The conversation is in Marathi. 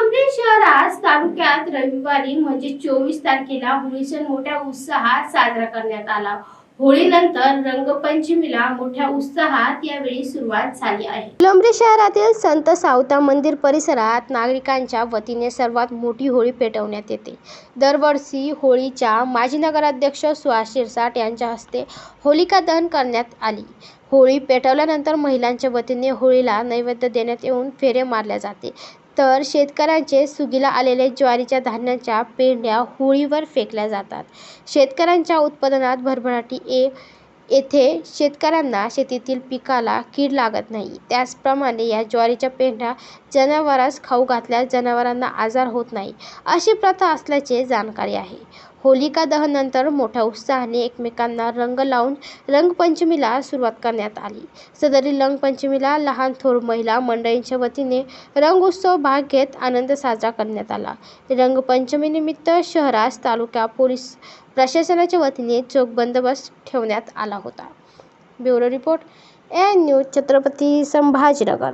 संगमनेर शहरात तालुक्यात रविवारी म्हणजे चोवीस तारखेला होळी सण मोठ्या उत्साहात साजरा करण्यात आला. होळीनंतर रंगपंचमीला मोठ्या उत्साहात यावेळी सुरुवात झाली आहे. फुलंब्री शहरातील संत सावता मंदिर परिसरात नागरिकांच्या वतीने सर्वात मोठी होळी पेटवण्यात येते. दरवर्षी होळीच्या माजी नगराध्यक्ष सुहास शिरसाट यांच्या हस्ते होलिका दहन करण्यात आली. होळी पेटवल्यानंतर महिलांच्या वतीने होळीला नैवेद्य देण्यात येऊन फेरे मारल्या जाते. तर शेतकऱ्यांचे सुगीला आलेले ज्वारीच्या धान्याच्या पेंढ्या होळीवर फेकल्या जातात. शेतकऱ्यांच्या उत्पादनात भरभराटी ये येथे शेतकऱ्यांना शेतीतील पिकाला कीड लागत नाही. त्याचप्रमाणे या ज्वारीच्या पेंढ्या जनावरास खाऊ घातल्यास जनावरांना आजार होत नाही अशी प्रथा असल्याचे जाणकारी आहे. होलिका दहनंतर मोठ्या उत्साहाने एकमेकांना रंग लावून रंगपंचमीला सुरुवात करण्यात आली. सदरी रंगपंचमीला लहान थोर महिला मंडळींच्या वतीने रंगोत्सव भाग घेत आनंद साजरा करण्यात आला. रंगपंचमीनिमित्त शहरास तालुका पोलीस प्रशासनाच्या वतीने चोख बंदोबस्त ठेवण्यात आला होता. Bureau report A news Chhatrapati Sambhajinagar.